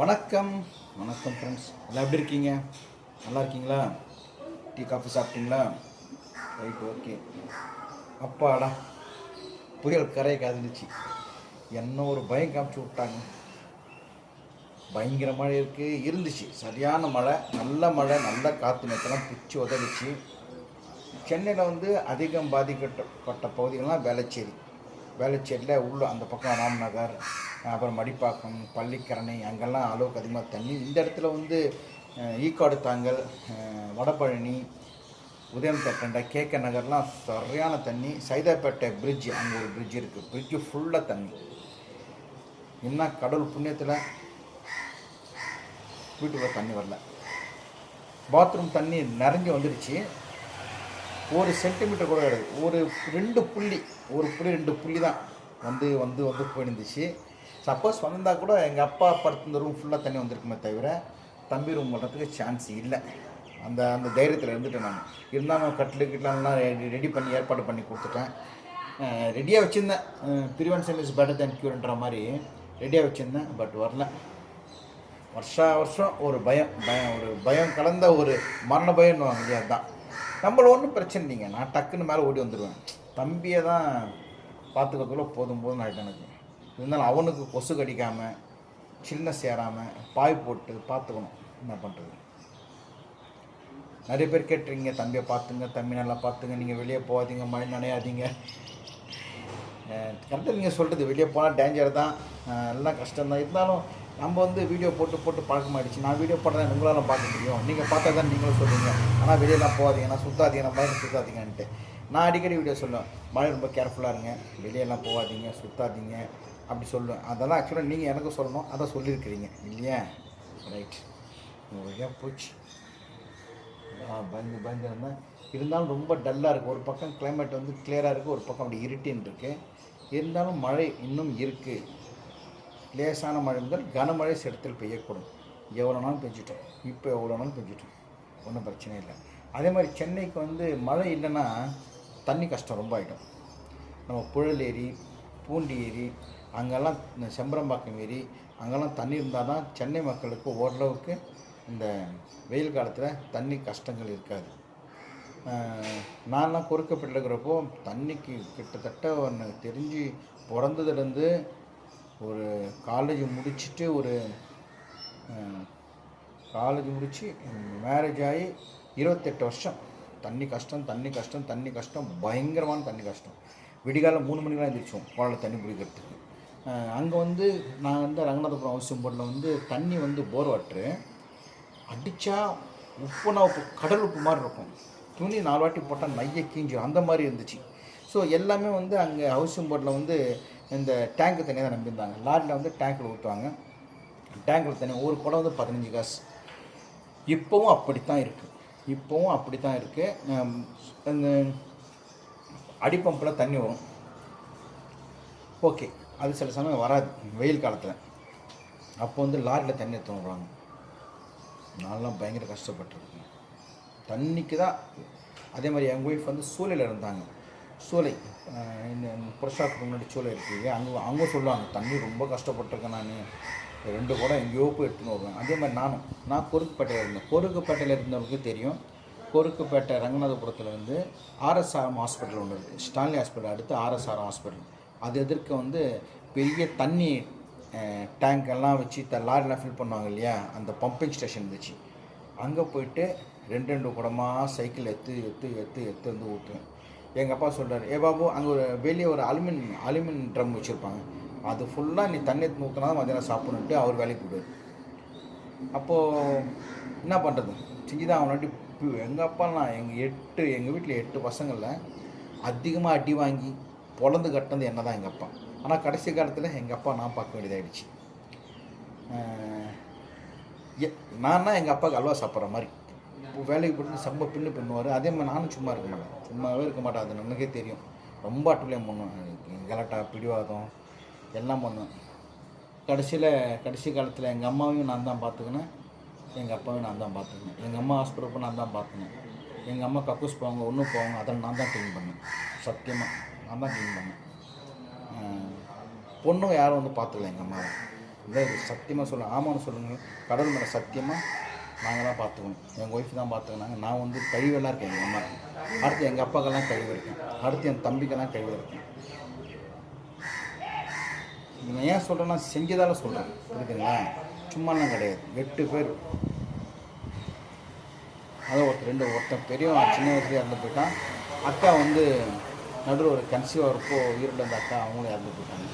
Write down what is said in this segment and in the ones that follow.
வணக்கம். வணக்கம் ஃப்ரெண்ட்ஸ் எல்லாம் எப்படி இருக்கீங்க? நல்லா இருக்கீங்களா? டீ காஃபி சாப்பிட்டீங்களா? Right okay. அப்பாடா புயல் கரையை காதுந்துச்சு என்ன ஒரு பயம் காமிச்சு விட்டாங்க. பயங்கர மழை இருக்குது இருந்துச்சு. சரியான மழை நல்ல மழை நல்ல காற்று நேற்றெல்லாம் பிச்சு உதவிச்சு. சென்னையில் வந்து அதிகம் பாதிக்கப்பட்ட பகுதிகள்லாம் வேலைச்சேரி வேளச்சேரியில் உள்ள அந்த பக்கம் ராம்நகர் அப்புறம் மடிப்பாக்கம் பள்ளிக்கரணை அங்கெல்லாம் அளவுக்கு அதிகமாக தண்ணி. இந்த இடத்துல வந்து ஈக்காடு தாங்கல் வடபழனி வடபழனி உதயம்பேட்டை கேக்க நகர்லாம் சரியான தண்ணி. சைதாப்பேட்டை பிரிட்ஜ் அங்கே ஒரு பிரிட்ஜ் இருக்குது பிரிட்ஜு ஃபுல்லாக தண்ணி. என்ன கடவுள் புண்ணியத்தில் வீட்டுக்குள்ளே தண்ணி வரல. பாத்ரூம் தண்ணி நிறைஞ்சு வந்துடுச்சு. ஒரு சென்டிமீட்டர் கூட கிடையாது. ஒரு ரெண்டு புள்ளி ஒரு புள்ளி ரெண்டு புள்ளி தான் வந்து வந்து வந்து போயிருந்துச்சு. சப்போஸ் வந்தால் கூட எங்கள் அப்பா படுத்திருந்த ரூம் ஃபுல்லாக தண்ணி வந்திருக்குமே தவிர தம்பி ரூம் வர்றதுக்கு சான்ஸ் இல்லை. அந்த அந்த தைரியத்தில் இருந்துட்டேன் நான். இருந்தாலும் கட்டில் கிட்டலாம் ரெடி பண்ணி ஏற்பாடு பண்ணி கொடுத்துட்டேன். ரெடியாக வச்சுருந்தேன். ப்ரிவென்ஷன் இஸ் பெட்டர் தேன் க்யூர்ன்ற மாதிரி ரெடியாக வச்சுருந்தேன் பட் வரல. வருஷா வருஷம் ஒரு பயம் பயம் ஒரு பயம் கலந்த ஒரு மரண பயம்னு வாங்க அதுதான். நம்மள ஒன்றும் பிரச்சனை இல்லைங்க. நான் டக்குன்னு மேலே ஓடி வந்துடுவேன் தம்பியை தான் பார்த்துக்கிறதுக்குள்ள போதும் போதும் ஆகிட்டு எனக்கு. இருந்தாலும் அவனுக்கு கொசு கடிக்காமல் சின்ன சேராமல் பாய் போட்டு பார்த்துக்கணும். என்ன பண்ணுறது நிறைய பேர் கேட்டுறீங்க தம்பியை பார்த்துங்க தம்பி நல்லா பார்த்துங்க நீங்கள் வெளியே போகாதீங்க மழை நனையாதீங்க. கரெக்டாக நீங்கள் சொல்கிறது வெளியே போனால் டேஞ்சர் தான். எல்லாம் கஷ்டம் தான் இருந்தாலும் நம்ம வந்து வீடியோ போட்டு போட்டு பழக்கமாயிடுச்சு. நான் வீடியோ போடுறேன் உங்களால் பார்க்க முடியும். நீங்கள் பார்த்தா தான் நீங்களும் சொல்லுவீங்க ஆனால் வெளியெல்லாம் போகாதீங்க. நான் சுத்தாதீங்க. நம்ம மழை சுத்தாதீங்கன்ட்டு. நான் அடிக்கடி வீடியோ சொல்லுவேன். மழை ரொம்ப கேர்ஃபுல்லாக இருங்க. வெளியெல்லாம் போகாதீங்க சுத்தாதீங்க. அப்படி சொல்லுவேன். அதெல்லாம் ஆக்சுவலாக நீங்கள் எனக்கு சொல்லணும். அதை சொல்லியிருக்கிறீங்க. இல்லையா? ரைட் வழியாக போச்சு. பயந்து பயந்து இருந்தேன். இருந்தாலும் ரொம்ப டல்லாக இருக்குது ஒரு பக்கம் கிளைமேட் வந்து கிளியராக இருக்குது ஒரு பக்கம் அப்படி இருட்டின்னு இருக்குது இருந்தாலும் மழை இன்னும் இருக்குது லேசான மழை முதல் கனமழை சிடத்தில் பெய்யக்கூடும். எவ்வளோ நாள் பெஞ்சிட்டோம்? இப்போ எவ்வளோ நாள் பெஞ்சிட்டோம்? ஒன்றும் பிரச்சனை இல்லை. அதே மாதிரி சென்னைக்கு வந்து மழை இல்லைன்னா தண்ணி கஷ்டம் ரொம்ப ஆகிடும் நம்ம புழல் ஏரி பூண்டி ஏரி அங்கெல்லாம் இந்த செம்பரம்பாக்கம் ஏரி அங்கெல்லாம் தண்ணி இருந்தால் தான் சென்னை மக்களுக்கு ஓரளவுக்கு இந்த வெயில் காலத்தில் தண்ணி கஷ்டங்கள் இருக்காது. நான்லாம் குறுக்கப்பட்டிருக்கிறப்போ தண்ணிக்கு கிட்டத்தட்ட ஒன்று தெரிஞ்சு பிறந்ததுலேருந்து ஒரு காலேஜ் முடிச்சுட்டு ஒரு காலேஜ் முடித்து மேரேஜ் ஆகி இருபத்தெட்டு வருஷம். தண்ணி கஷ்டம் தண்ணி கஷ்டம் தண்ணி கஷ்டம் பயங்கரமான தண்ணி கஷ்டம். விடிகாலம் மூணு மணிக்கெலாம் எழுந்திரிச்சோம் குழந்தை தண்ணி பிடிக்கிறதுக்கு அங்கே வந்து நான் வந்து ரங்கநாதபுரம் ஹவுசிங் போர்டில் வந்து தண்ணி வந்து போர் வாட்ரு அடித்தா உப்புனா உப்பு கடல் உப்பு மாதிரி இருக்கும். துணி நாலு வாட்டி போட்டால் நைய கீஞ்சிடும் அந்த மாதிரி இருந்துச்சு. ஸோ எல்லாமே வந்து அங்கே ஹவுசிங் போர்டில் வந்து இந்த டேங்க்கு தண்ணியை தான் நம்பியிருந்தாங்க. லாரியில் வந்து டேங்கில் ஊற்றுவாங்க டேங்கில் தண்ணி ஒரு குடம் வந்து பதினஞ்சு காசு. இப்போவும் அப்படி தான் இருக்குது இப்போவும் அப்படி தான் இருக்குது இந்த அடிப்பம்பில் தண்ணி வரும். ஓகே. அது சில சமயம் வராது. வெயில் காலத்தில். அப்போ வந்து லாரியில் தண்ணி எடுத்து விடுறாங்க நான்லாம் பயங்கர கஷ்டப்பட்டுருக்கேன். தண்ணிக்கு தான். அதே மாதிரி எங்கள் ஒய்ஃப் வந்து சூளையில் இருந்தாங்க. சூளை. இந்த புரஷாத்துக்கு முன்னாடி சூளை இருக்குது. அங்கே அங்கே சொல்லுவாங்க தண்ணி ரொம்ப கஷ்டப்பட்டிருக்கேன் நான். ரெண்டு குடம் எங்கேயோ போய் எடுத்துன்னு வருவேன். அதே மாதிரி நானும். நான் கொருக்குப்பேட்டையில் இருந்தேன். கொருக்குப்பேட்டையில் இருந்தவங்களுக்கு தெரியும். கொருக்குப்பேட்டை ரங்கநாதபுரத்தில் வந்து ஆர்எஸ்ஆர்எம் ஹாஸ்பிட்டல் ஒன்று இருக்குது ஸ்டான்லி ஹாஸ்பிட்டல் அடுத்து ஆர்எஸ்ஆர்எம் ஹாஸ்பிட்டல். அது எதிர்க்க வந்து பெரிய தண்ணி டேங்க் எல்லாம் வச்சு த லாரிலாம் ஃபில் பண்ணுவாங்க இல்லையா? அந்த பம்பிங் ஸ்டேஷன் இருந்துச்சு அங்கே போயிட்டு ரெண்டு ரெண்டு குடமாக சைக்கிள் எடுத்து எடுத்து எடுத்து எடுத்து வந்து ஊற்றுவேன் எங்கள் அப்பா சொல்கிறார் ஏ பாபு அங்கே ஒரு வெளியே ஒரு அலுமின் அலுமின் ட்ரம் வச்சுருப்பாங்க. அது ஃபுல்லாக நீ தண்ணி எடுத்து ஊற்றினா தான் மத்தியானம் சாப்பிடணுன்ட்டு அவர் வேலைக்கு போயிடுவார். அப்போது என்ன பண்ணுறது செஞ்சு தான் அவனாட்டி எங்கள் அப்பாலாம் எங்கள் எட்டு எங்கள் வீட்டில் எட்டு பசங்களில் அதிகமாக அடி வாங்கி பொழந்து கட்டினது என்ன தான் எங்கள் அப்பா. ஆனால் கடைசி காலத்தில் எங்கள் அப்பா நான் பார்க்க வேண்டியதாகிடுச்சு நான் எங்கள் அப்பாவுக்கு அல்வா சாப்பிட்ற மாதிரி. வேலைக்கு போட்டு சம்ப பின்னு பண்ணுவார். அதே மாதிரி நானும் சும்மா இருக்க மாட்டேன். சும்மாவே இருக்க மாட்டேன். அது நமக்கே தெரியும். ரொம்ப அட்டுலையும் பண்ணுவேன். கலாட்டா பிடிவாதம் எல்லாம் பண்ணுவேன். கடைசியில் கடைசி காலத்தில் எங்கள் அம்மாவையும் நான் தான் பார்த்துக்கினேன். எங்கள் அப்பாவையும் நான் தான் பார்த்துக்கினேன். எங்கள் அம்மா ஹாஸ்பிட்டல் நான் தான் பார்த்துனேன் எங்கள் அம்மா கக்கூஸ் போவாங்க ஒன்றும் போவாங்க அதில் நான் தான் க்ளீன் பண்ணேன். சத்தியமாக நான் தான் க்ளீன் பண்ணேன். பொண்ணும் யாரும் வந்து பார்த்துக்கல எங்கள் அம்மாவை. இல்லை இது சத்தியமாக சொல்லுங்கள் ஆமான்னு சொல்லுங்கள் கடவுள் மேலே சத்தியமாக நாங்கள் தான் பார்த்துக்கணும். எங்கள் ஒய்ஃப் தான் பார்த்துக்கினாங்க. நான் வந்து கழிவெல்லாம் இருக்கேன் எங்கள் அம்மா அடுத்து எங்கள் அப்பாக்கெல்லாம் கழிவு இருக்கேன் அடுத்து என் தம்பிக்கெல்லாம் கழிவு இருக்கேன் நான் ஏன் சொல்கிறேன்னா செஞ்சதால் சொல்கிறேன் புரியுதுங்களா? சும்மாலாம் கிடையாது. எட்டு பேர். அதான் ஒருத்தர் ரெண்டு ஒருத்தன் பெரியவன் சின்ன வயசுலேயே இறந்து போயிட்டான். அக்கா வந்து நடுவில் ஒரு கன்சீவாக இருப்போ உயிரிழந்த அக்கா அவங்களும் இறந்து போயிட்டாங்க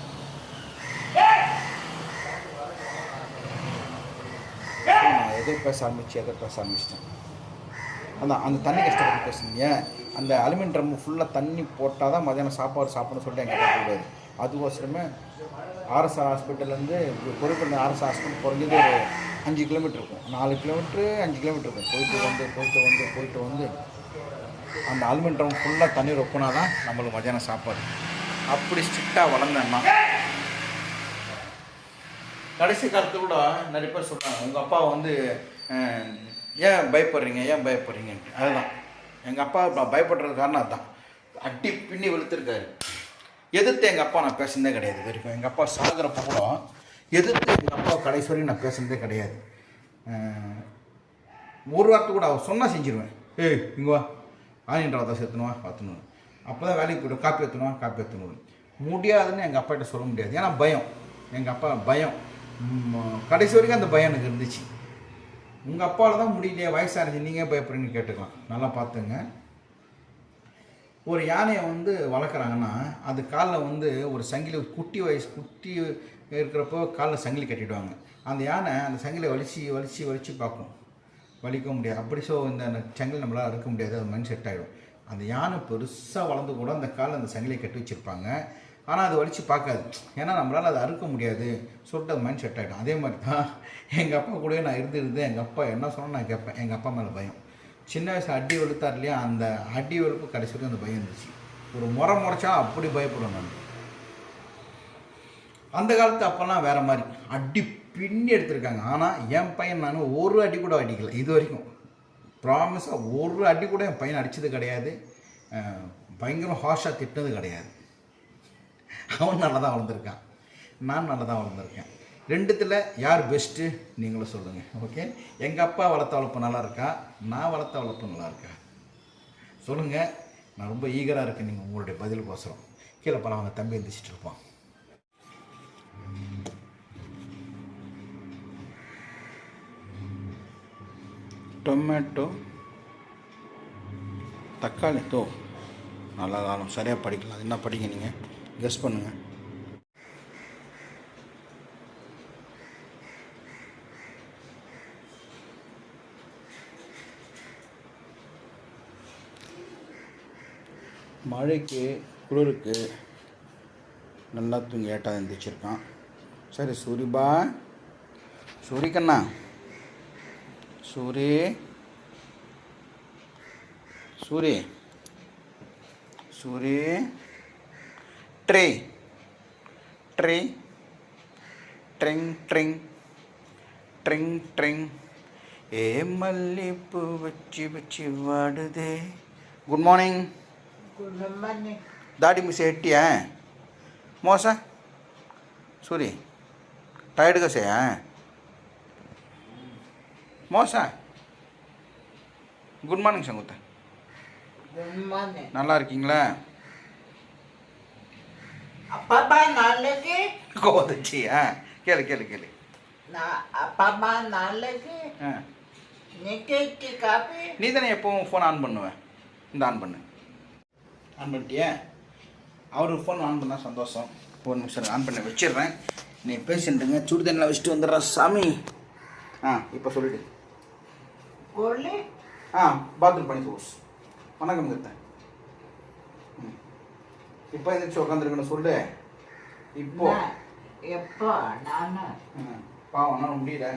நான் எதை பேச ஆரம்பிச்சு எதை பேச ஆரம்பிச்சிட்டேன் அதான் அந்த தண்ணி கஷ்டப்பட்டு பேசுனீங்க. அந்த அலுமினியம் ட்ரம் ஃபுல்லாக தண்ணி போட்டால் தான் மதியானம் சாப்பாடு சாப்பிடணும்னு சொல்லிட்டு எங்கள் கூடாது அதுக்கோசரமே ஆர்எஸ்ஆர் ஹாஸ்பிட்டல்லேருந்து பொறுப்பு ஆர்எஸ் ஹாஸ்பிட்டல் குறைஞ்சது ஒரு அஞ்சு கிலோமீட்டர் இருக்கும். நாலு கிலோமீட்ரு அஞ்சு கிலோமீட்டர் இருக்கும். போயிட்டு வந்து போயிட்டு வந்து போயிட்டு வந்து அந்த அலுமினியம் ட்ரம் ஃபுல்லாக தண்ணி ரொப்பினா தான் நம்மளுக்கு மதியானம் சாப்பாடு. அப்படி ஸ்ட்ரிக்டாக வளர்ந்தேன்னா கடைசி காலத்தில் கூட நிறைய பேர் சொல்கிறாங்க உங்கள் அப்பா வந்து ஏன் பயப்படுறீங்க ஏன் பயப்படுறீங்கன்ட்டு. அதுதான். எங்கள் அப்பா பயப்படுறது காரணம் அதுதான். அட்டி பின்னி வெளுத்துருக்காரு. எதிர்த்து எங்கள் அப்பா நான் பேசுனதே கிடையாது இது வரைக்கும். எங்கள் அப்பா சாகுறப்ப கூட எதிர்த்து எங்கள் அப்பா கடைசி வரையும் நான் பேசுனதே கிடையாது. ஒரு வார்த்தை கூட அவர் சொன்னால் செஞ்சிருவேன். ஏய் இங்கே வா. ஆனியன் ரவத்தை சேர்த்துணுவா பார்த்துணும் அப்போ தான் வேலைக்கு போய்ட்டு காப்பி ஏற்றணுவா காப்பி ஏற்றணும் முடியாதுன்னு எங்கள் அப்பாகிட்ட சொல்ல முடியாது. ஏன்னா பயம். எங்கள் அப்பா பயம். கடைசி வரைக்கும் அந்த பயம் எனக்கு இருந்துச்சு. உங்கள் அப்பாவில் தான் முடியலையே வயசாகிடுச்சு நீங்கள் பயப்படுறீங்கன்னு கேட்டுக்கலாம். நல்லா பார்த்துங்க. ஒரு யானையை வந்து வளர்க்குறாங்கன்னா அது காலில் வந்து ஒரு சங்கிலி குட்டி வயசு குட்டி இருக்கிறப்போ காலில் சங்கிலி கட்டிடுவாங்க. அந்த யானை அந்த சங்கிலியை வலிச்சு வலிச்சு வலிச்சு பார்க்கும். வலிக்க முடியாது. அப்படி ஸோ இந்த சங்கிலி நம்மளால் அறுக்க முடியாது அது மைண்ட் செட் ஆகிடும் அந்த யானை பெருசாக வளர்ந்து கூட அந்த காலில் அந்த சங்கிலியை கட்டி வச்சுருப்பாங்க. ஆனால் அது வலிச்சு பார்க்காது. ஏன்னா நம்மளால் அதை அறுக்க முடியாது. சொல்லிட்டு மைண்ட் செட் ஆகிடும் அதே மாதிரி தான் எங்கள் அப்பா கூடயே நான் இருந்து இருந்து எங்கள் அப்பா என்ன சொன்னால் நான் கேட்பேன். எங்கள் அப்பா மேலே பயம். சின்ன வயசு அடி வெளுத்தார் இல்லையா அந்த அடி வெளுப்பு கடைசி வரைக்கும் அந்த பயம் இருந்துச்சு. ஒரு முறை முறைச்சா அப்படி பயப்படுவேன் நான். அந்த காலத்து அப்போல்லாம் வேற மாதிரி. அடி பின்னி எடுத்திருக்காங்க. ஆனால் என் பையன் நான் ஒரு அடி கூட அடிக்கல. இது வரைக்கும். ப்ராமிஸாக ஒரு அடி கூட என் பையன் அடித்தது கிடையாது. பயங்கரம் ஹார்ஷாக ஹாஷாக திட்டினது கிடையாது. அவன் நல்லா தான் வளர்ந்துருக்கான். நான் நல்லா தான் வளர்ந்துருக்கேன். ரெண்டுத்தில் யார் பெஸ்ட்டு நீங்களும் சொல்லுங்கள் ஓகே எங்கள் அப்பா வளர்த்த வளர்ப்பு நல்லா இருக்கா? நான் வளர்த்த வளர்ப்பு நல்லா இருக்கா? சொல்லுங்கள் நான் ரொம்ப ஈகராக இருக்கேன். நீங்கள் உங்களுடைய பதில் கோசரம் கீழே பல அவங்க தம்பி எந்திரிச்சிட்டு இருப்பான். டொமேட்டோ தக்காளி தோ. நல்லா காலம் சரியாக படிக்கலாம். என்ன படிங்க நீங்கள் கெஸ் பண்ணுங்கள் மழைக்கு குளிருக்கு நல்லா தூங்கி ஏட்டாக எழுந்திரிச்சிருக்கான் சரி சூரிபா சூரிக்கண்ணா சூரி. சூரி. சூரி. ட்ரே ட்ரே ட்ரிங் ட்ரிங் ட்ரிங் ட்ரிங் ஏ மல்லிப்பூ வச்சு வச்சு வாடுதே. குட் மார்னிங் தாடி மிஸ் எட்டியா மோசா? சூரி. டயர்டு செய்ய? மோசா? குட் மார்னிங் சங்குத்தா. நல்லா இருக்கீங்களா? Papa நாளைக்கு கோதச்சி ஆ. கேளு கேளு கேளு. நான் பாப்பா நாளைக்கு நிக்கி காப்பி. நீ தானே எப்பவும் ஃபோன் ஆன் பண்ணுவேன் இந்த ஆன் பண்ணு. ஆன் பண்ணிட்டியா? அவருக்கு ஃபோன் ஆன் பண்ணால் சந்தோஷம். ஒரு நிமிஷம் ஆன் பண்ணி வச்சிடுறேன். நீ பேசிட்டுங்க சுடு தண்ணியில் வச்சுட்டு வந்துடுறா சாமி. ஆ இப்போ சொல்லிடு. கோழி. ஆ பாத்ரூம் பண்ணி தோஸ் வணக்கம் கத்தேன் இப்போ எந்திரிச்சு உட்காந்துருக்கணும் சொல்லு. இப்போ. எப்போ? நானு. பாவம் நான் முடியல.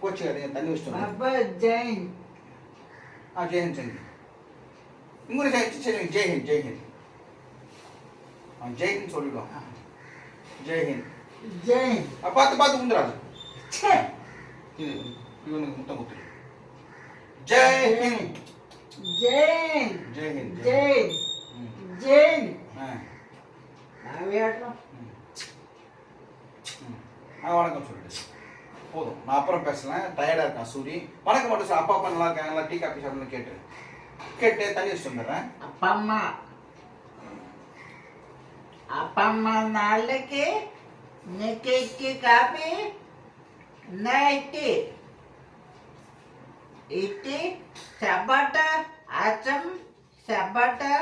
கோச்சு கிடையாது தண்ணி வச்சுட்டு ஜெயின். ஆ ஜெயஹிந்த் சரி இங்கே சரி சரி ஜெய்ஹிந்த் ஜெய்ஹிந்த் ஆ ஜெய்ஹிந்த் சொல்லிடுவோம் ஜெய்ஹிந்த் ஜெயின். ஆ பார்த்து பார்த்து முந்துடாது இது இவனுக்கு முத்தம் குத்துரு ஜெய்ஹிந்த் ஜெயின். ஜெய்ஹிந்த் ஜெயின் ம். ஜெயின் ஆ நான் வேடுறோம் ம். ம். ஆ வணக்கம் சொல்லிடு போதும் நான் அப்புறம் பேசலாம் டயர்டாக சூரி வணக்கம் மட்டும் சார். அப்பா அப்பா நல்லா இருக்காங்களா டீ காஃபி சாப்பிடணும்னு கேட்டு. கேட்டு தண்ணி வச்சு வந்துடுறேன். அப்பா அம்மா. அப்பா அம்மா நாளைக்கு இன்னைக்கு காப்பி நைட்டு இட்டி சப்பாட்டா அச்சம் சப்பாட்டா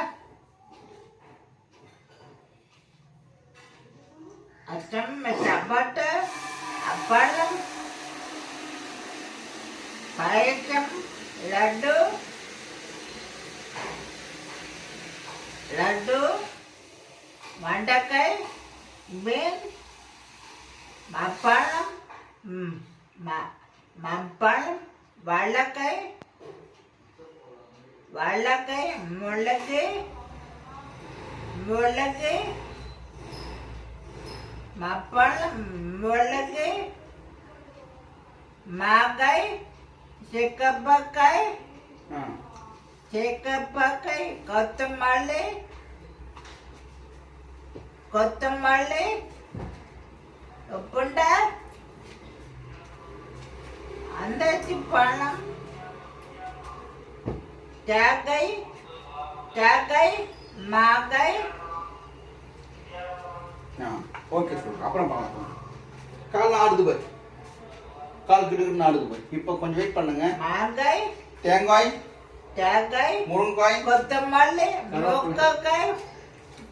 அச்சம் சப்பாட்டா அப்பளம் पायसम लड्डू लड्डू వండకాయ మేన్ మప్పళం మంపళం వాళ్ళకాయ వాళ్ళకాయ ముళ్ళకాయ ముళ్ళకాయ మప్పళం ముళ్ళకాయ మాకాయ చిక్కబ్బకాయ ஆ చిక్కపకాయ కొత్తమల్లి కొత్తమల్లి ఉప్పుండ అందరికి పళ్ళం తేగై తేగై మాగై ஆ ஓகே சொல்லுங்க அப்புறம் பார்க்கலாம் காலைல ஆடுது பாரு கால் கிடுக்குன்னு ஆடுது போய் இப்போ கொஞ்சம் வெயிட் பண்ணுங்க. மாங்காய் தேங்காய் தேங்காய் முருங்காய் கொத்தமல்லி முருங்கைக்காய்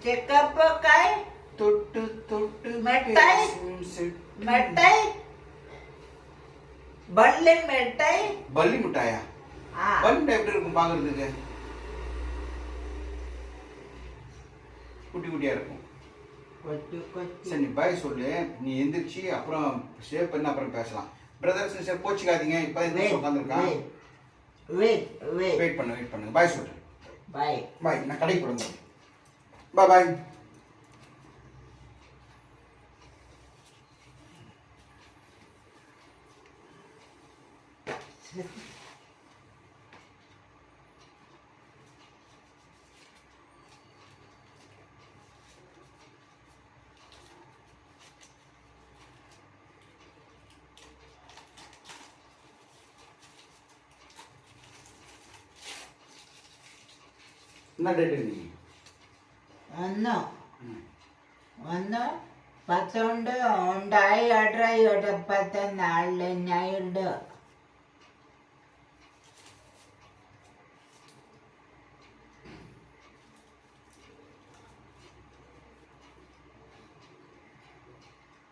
செக்கப்பக்காய் தொட்டு தொட்டு மெட்டாய் மெட்டாய் பல்லி மிட்டாய். பல்லி மிட்டாயா? பல்லி மிட்டாய் எப்படி இருக்கும் பாக்குறதுக்கு? குட்டி குட்டியா இருக்கும். சரி நீ பாய் சொல்லு. நீ எந்திரிச்சு அப்புறம் ஷேப் பண்ண அப்புறம் பேசலாம். பிரதர் சிஸ்டர் போச்சுக்காதீங்க. இப்போ தான் உட்காந்துருக்கான் வெயிட் வெயிட் வெயிட் பண்ணு வெயிட் பண்ணு. பாய் சொல்கிறேன் பாய் பாய் நான் கடைக்கு போடுங்க பாய் பாய் നട്ടിട്ടുണ്ട് വന്നോ? വന്നോ? പത്തോണ്ട്. ഉണ്ടായി. ഓർഡറായി ഒടപ്പത്തെ നാളിലുണ്ട്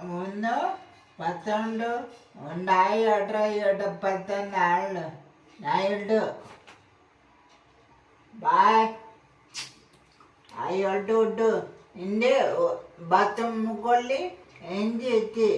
ഒന്ന് പത്തോണ്ട്. ഉണ്ടായി. ഓർഡറായി ഒടപ്പത്തെ നാളിൽ നായുണ്ട് ബായ് ಅಯ್ಯೊಡ್ಡು ಒಡ್ಡು ಹಿಂದೆ ಭತ್ತ ಮುಕ್ಕೊಳ್ಳಿ ಎಂಜಿ ಎತ್ತಿ